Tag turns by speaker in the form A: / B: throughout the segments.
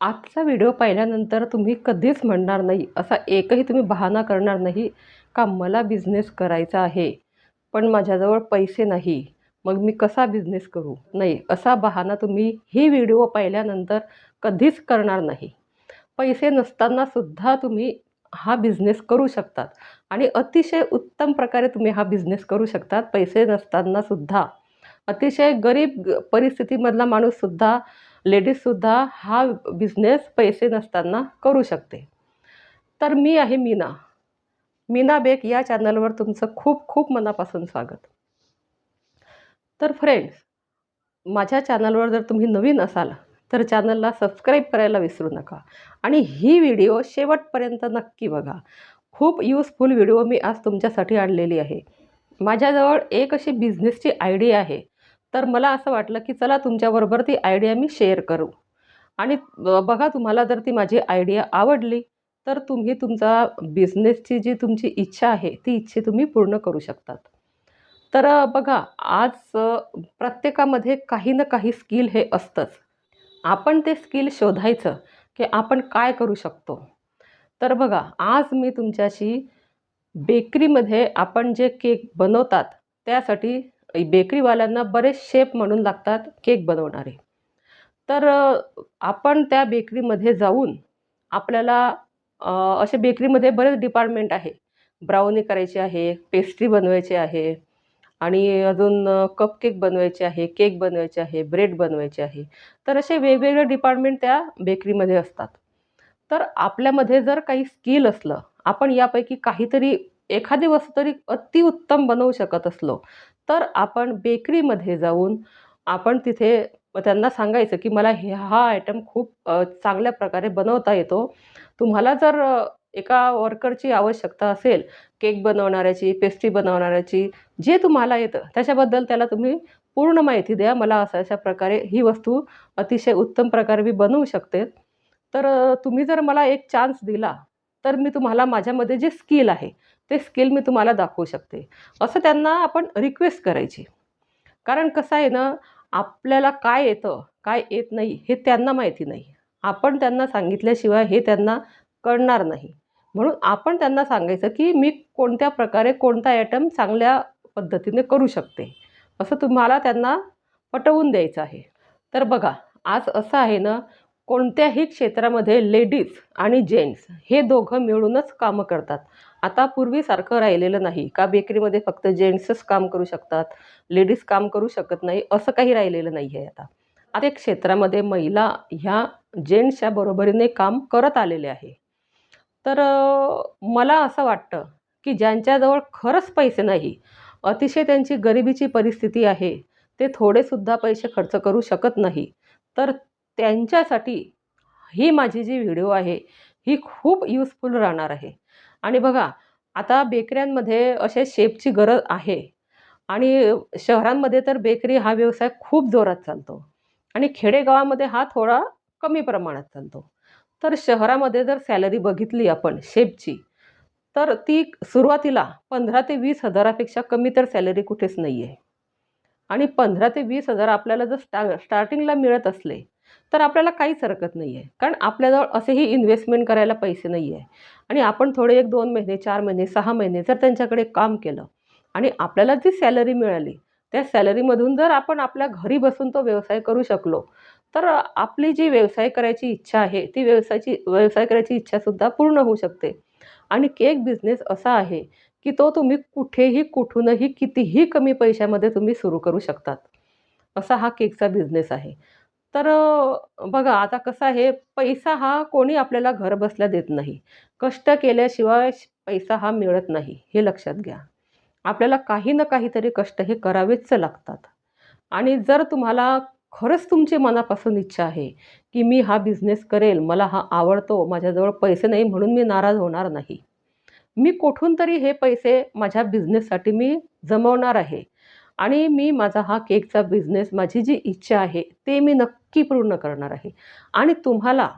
A: आजचा व्हिडिओ पाहिल्यानंतर तुम्ही कधीच म्हणणार नाही असा एकही तुम्ही बहाणा करणार नाही का मला बिझनेस करायचा आहे पण माझ्याजवळ पैसे नाही मग मी कसा बिझनेस करू? नाही असा बहाणा तुम्ही ही व्हिडिओ पाहिल्यानंतर कधीच करणार नाही. पैसे नसतानासुद्धा तुम्ही हा बिझनेस करू शकतात आणि अतिशय उत्तम प्रकारे तुम्ही हा बिझनेस करू शकतात. पैसे नसतानासुद्धा अतिशय गरीब परिस्थितीमधला माणूससुद्धा लेडीजसुद्धा हा बिझनेस पैसे नसताना करू शकते. तर मी आहे मीना. मीना बेक या चॅनलवर तुमचं खूप खूप मनापासून स्वागत. तर फ्रेंड्स माझ्या चॅनलवर जर तुम्ही नवीन असाल तर चॅनलला सबस्क्राईब करायला विसरू नका. आणि ही व्हिडिओ शेवटपर्यंत नक्की बघा. खूप यूजफुल व्हिडिओ मी आज तुमच्यासाठी आणलेली आहे. माझ्याजवळ एक अशी बिझनेसची आयडिया आहे. तर मला असं वाटलं की चला तुमच्याबरोबर ती आयडिया मी शेअर करू. आणि बघा तुम्हाला जर ती माझी आयडिया आवडली तर तुम्ही तुमचा बिझनेसची जी तुमची इच्छा आहे ती इच्छा तुम्ही पूर्ण करू शकतात. तर बघा आज प्रत्येकामध्ये काही ना काही स्किल हे असतंच. आपण ते स्किल शोधायचं की आपण काय करू शकतो. तर बघा आज मी तुमच्याशी बेकरीमध्ये आपण जे केक बनवतात त्यासाठी बेकरीवाल्यांना बरेच शेप म्हणून लागतात केक बनवणारे. तर आपण त्या बेकरीमध्ये जाऊन आपल्याला असे बेकरीमध्ये बरेच डिपार्टमेंट आहे. ब्राउनी करायची आहे पेस्ट्री बनवायची आहे आणि अजून कपकेक बनवायचे आहे केक बनवायचे आहे ब्रेड बनवायचे आहे. तर असे वेगवेगळे डिपार्टमेंट त्या बेकरीमध्ये असतात. तर आपल्यामध्ये जर काही स्किल असलं आपण यापैकी काहीतरी एखादी वस्तू तरी अतिउत्तम बनवू शकत असलो तर आपण बेकरीमध्ये जाऊन आपण तिथे त्यांना सांगायचं की मला हे हा आयटम खूप चांगल्या प्रकारे बनवता येतो. तुम्हाला जर एका वर्करची आवश्यकता असेल केक बनवणाऱ्याची पेस्ट्री बनवणाऱ्याची जे तुम्हाला येतं त्याच्याबद्दल त्याला तुम्ही पूर्ण माहिती द्या. मला अशा अशा प्रकारे ही वस्तू अतिशय उत्तम प्रकारे मी बनवू शकते. तर तुम्ही जर मला एक चान्स दिला तर मी तुम्हाला माझ्यामध्ये जे स्किल आहे ते स्किल मी तुम्हाला दाखवू शकते. असं त्यांना आपण रिक्वेस्ट करायची. कारण कसं आहे ना आपल्याला काय येतं काय येत नाही हे त्यांना माहिती नाही. आपण त्यांना सांगितल्याशिवाय हे त्यांना कळणार नाही. म्हणून आपण त्यांना सांगायचं की मी कोणत्या प्रकारे कोणता आयटम चांगल्या पद्धतीने करू शकते. असं तुम्हाला त्यांना पटवून द्यायचं आहे. तर बघा आज असं आहे ना कोणत्याही क्षेत्रामध्ये लेडीज आणि जेंट्स हे दोघं मिळूनच कामं करतात. आता पूर्वीसारखं राहिलेलं नाही. का बेकरीमध्ये फक्त जेंट्सच काम करू शकतात? लेडीज काम करू शकत नाही. असं काही राहिलेलं नाही आहे आता प्रत्येक क्षेत्रामध्ये महिला ह्या जेंट्सच्या बरोबरीने काम करत आलेले आहे. तर मला असं वाटतं की ज्यांच्याजवळ खरंच पैसे नाही अतिशय त्यांची गरिबीची परिस्थिती आहे ते थोडेसुद्धा पैसे खर्च करू शकत नाही. तर त्यांच्यासाठी ही माझी जी व्हिडिओ आहे ही खूप युजफुल राहणार आहे. आणि बघा आता बेकऱ्यांमध्ये असे शेपची गरज आहे. आणि शहरांमध्ये तर बेकरी हा व्यवसाय खूप जोरात चालतो. आणि खेडेगावामध्ये हा थोडा कमी प्रमाणात चालतो. तर शहरामध्ये जर सॅलरी बघितली आपण शेपची तर ती सुरुवातीला पंधरा ते वीस हजारापेक्षा कमी तर सॅलरी कुठेच नाही आहे आणि पंधरा ते वीस हजार आपल्याला जर स्टा स्टार्टिंगला मिळत असले तर आपल्याला काहीच हरकत नाही आहे कारण आपल्याजवळ असेही इन्व्हेस्टमेंट करायला पैसे नाही आहे आणि आपण थोडे एक दोन महिने चार महिने सहा महिने जर त्यांच्याकडे काम केलं आणि आपल्याला जी सॅलरी मिळाली त्या सॅलरीमधून जर आपण आपल्या घरी बसून तो व्यवसाय करू शकलो तर आपली जी व्यवसाय करायची इच्छा आहे ती व्यवसायाची व्यवसाय करायची इच्छासुद्धा पूर्ण होऊ शकते. आणि केक बिझनेस असा आहे की तो तुम्ही कुठेही कुठूनही कितीही कमी पैशामध्ये तुम्ही सुरू करू शकतात. असा हा केकचा बिझनेस आहे. तर बघा आता कसं आहे पैसा हा कोणी आपल्याला घर बसल्या देत नाही. कष्ट केल्याशिवाय श- पैसा हा मिळत नाही हे लक्षात घ्या. आपल्याला काही ना काहीतरी कष्ट हे करावेच लागतात. आणि जर तुम्हाला खरंच तुमची मनापासून इच्छा आहे की मी हा बिझनेस करेल मला हा आवडतो माझ्याजवळ पैसे नाही म्हणून मी नाराज होणार नाही. मी कुठून तरी हे पैसे माझ्या बिझनेससाठी मी जमवणार आहे. आणि मी माझा हा केकचा बिझनेस माझी जी इच्छा आहे ते मी नक्की पूर्ण करणार आहे. आणि तुम्हाला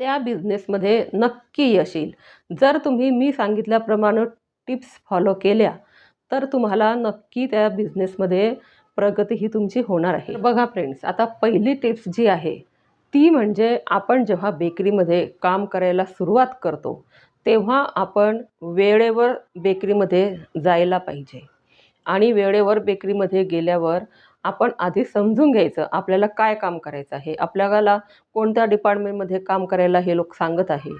A: त्या बिझनेसमध्ये नक्की यश येईल. जर तुम्ही मी सांगितल्याप्रमाणे टिप्स फॉलो केल्या तर तुम्हाला नक्की त्या बिझनेसमध्ये प्रगती ही तुमची होणार आहे. बघा फ्रेंड्स आता पहिली टिप्स जी आहे ती म्हणजे आपण जेव्हा बेकरीमध्ये काम करायला सुरुवात करतो तेव्हा आपण वेळेवर बेकरीमध्ये जायला पाहिजे. आणि वेळेवर बेकरीमध्ये गेल्यावर आपण आधी समजून घ्यायचं आपल्याला काय काम करायचं आहे आपल्याला कोणत्या डिपार्टमेंटमध्ये काम करायला हे लोक सांगत आहे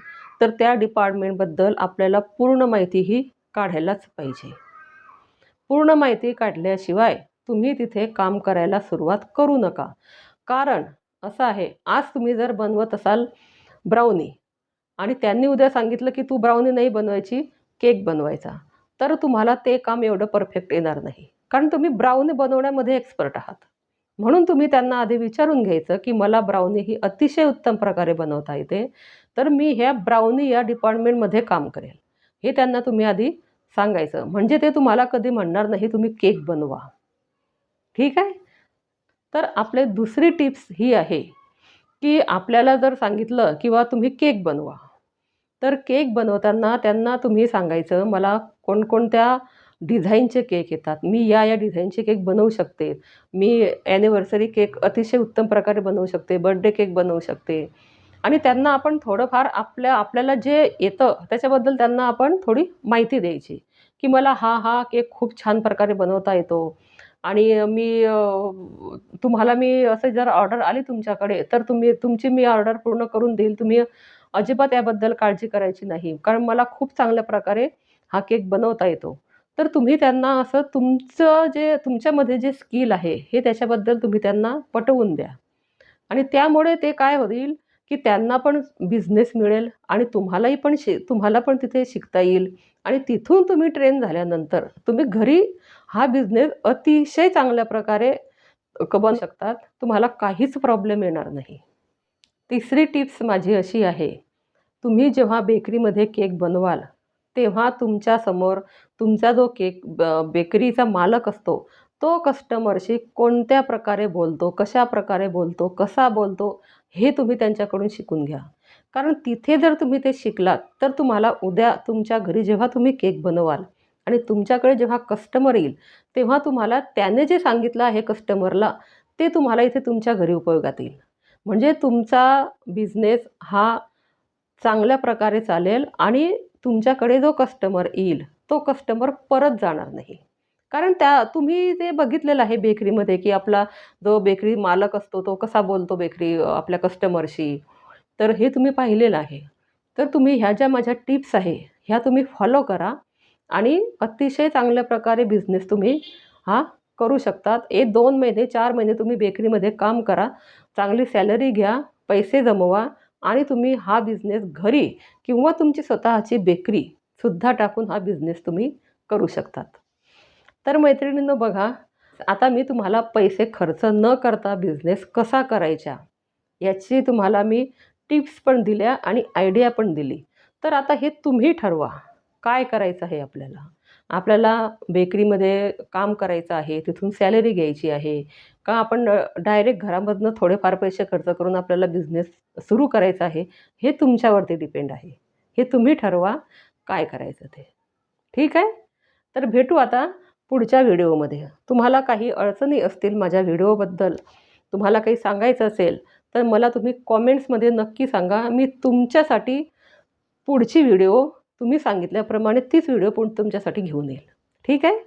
A: तर त्या डिपार्टमेंटबद्दल आपल्याला पूर्ण माहिती ही काढायलाच पाहिजे. पूर्ण माहिती काढल्याशिवाय तुम्ही तिथे काम करायला सुरुवात करू नका. कारण असं आहे आज तुम्ही जर बनवत असाल ब्राउनी आणि त्यांनी उद्या सांगितलं की तू ब्राउनी नाही बनवायची केक बनवायचा. तर तुम्हाला ते काम एवढं परफेक्ट येणार नाही. कारण तुम्ही ब्राउनी बनवण्यामध्ये एक्सपर्ट आहात. म्हणून तुम्ही त्यांना आधी विचारून घ्यायचं की मला ब्राउनी ही अतिशय उत्तम प्रकारे बनवता येते. तर मी ह्या ब्राउनी या डिपार्टमेंटमध्ये काम करेल. हे त्यांना तुम्ही आधी सांगायचं. म्हणजे ते तुम्हाला कधी म्हणणार नाही तुम्ही केक बनवा. ठीक आहे? तर आपले दुसरी टिप्स ही आहे की आपल्याला जर सांगितलं किंवा तुम्ही केक बनवा. तर केक बनवताना त्यांना तुम्ही सांगायचं मला कोणकोणत्या डिझाईनचे केक येतात? मी या या डिझाईनचे केक बनवू शकते. मी ॲनिव्हर्सरी केक अतिशय उत्तम प्रकारे बनवू शकते बड्डे केक बनवू शकते. आणि त्यांना आपण थोडंफार आपल्या आपल्याला जे येतं त्याच्याबद्दल त्यांना आपण थोडी माहिती द्यायची की मला हा हा केक खूप छान प्रकारे बनवता येतो. आणि मी तुम्हाला मी असं जर ऑर्डर आली तुमच्याकडे तर तुम्ही तुमची मी ऑर्डर पूर्ण करून देईल. तुम्ही अजिबात याबद्दल काळजी करायची नाही. कारण मला खूप चांगल्या प्रकारे हा केक बनवता येतो. तर तुम्ही त्यांना असं तुमचं जे तुमच्यामध्ये जे स्किल आहे हे त्याच्याबद्दल तुम्ही त्यांना पटवून द्या. आणि त्यामुळे ते काय होईल की त्यांना पण बिझनेस मिळेल आणि तुम्हालाही पण शि तुम्हाला पण तिथे शिकता येईल. आणि तिथून तुम्ही ट्रेन झाल्यानंतर तुम्ही घरी हा बिझनेस अतिशय चांगल्या प्रकारे कमवू शकतात. तुम्हाला काहीच प्रॉब्लेम येणार नाही. तिसरी टिप्स माझी अशी आहे तुम्ही जेव्हा बेकरीमध्ये केक बनवाल तेव्हा तुमच्यासमोर तुमचा जो केक ब बेकरीचा मालक असतो तो कस्टमरशी कोणत्या प्रकारे बोलतो कशा प्रकारे बोलतो कसा बोलतो हे तुम्ही त्यांच्याकडून शिकून घ्या. कारण तिथे जर तुम्ही ते शिकलात तर तुम्हाला उद्या तुमच्या घरी जेव्हा तुम्ही केक बनवाल आणि तुमच्याकडे जेव्हा कस्टमर येईल तेव्हा तुम्हाला त्याने जे सांगितलं आहे कस्टमरला ते तुम्हाला इथे तुमच्या घरी उपयोगात येईल. म्हणजे तुमचा बिझनेस हा चांगल्या प्रकारे चालेल आणि तुमच्याकडे जो कस्टमर येईल तो कस्टमर परत जाणार नाही. कारण त्या तुम्ही ते बघितलेलं आहे बेकरीमध्ये की आपला जो बेकरी मालक असतो तो कसा बोलतो बेकरी आपल्या कस्टमरशी तर हे तुम्ही पाहिलेलं आहे. तर तुम्ही ह्या ज्या माझ्या टिप्स आहे ह्या तुम्ही फॉलो करा आणि अतिशय चांगल्या प्रकारे बिझनेस तुम्ही हा करू शकतात. एक दोन महिने चार महिने तुम्ही बेकरीमध्ये काम करा चांगली सॅलरी घ्या पैसे जमवा आणि तुम्ही हा बिझनेस घरी किंवा तुमची स्वतःची बेकरीसुद्धा टाकून हा बिझनेस तुम्ही करू शकतात. तर मैत्रिणीनं बघा आता मी तुम्हाला पैसे खर्च न करता बिझनेस कसा करायचा याची तुम्हाला मी टिप्स पण दिल्या आणि आयडिया पण दिली. तर आता हे तुम्ही ठरवा काय करायचं आहे आपल्याला? आपल्याला बेकरीमध्ये काम करायचं आहे तिथून सॅलरी घ्यायची आहे का आपण डायरेक्ट घरामधनं थोडेफार पैसे खर्च करून आपल्याला बिझनेस सुरू करायचा आहे हे तुमच्यावरती डिपेंड आहे. हे तुम्ही ठरवा काय करायचं ते. ठीक आहे? तर भेटू आता पुढच्या व्हिडिओमध्ये. तुम्हाला काही अडचणी असतील माझ्या व्हिडिओबद्दल तुम्हाला काही सांगायचं असेल तर मला तुम्ही कॉमेंट्समध्ये नक्की सांगा. मी तुमच्यासाठी पुढची व्हिडिओ तुम्ही सांगितल्याप्रमाणे तीच व्हिडिओ पण तुमच्यासाठी घेऊन येईल. ठीक आहे?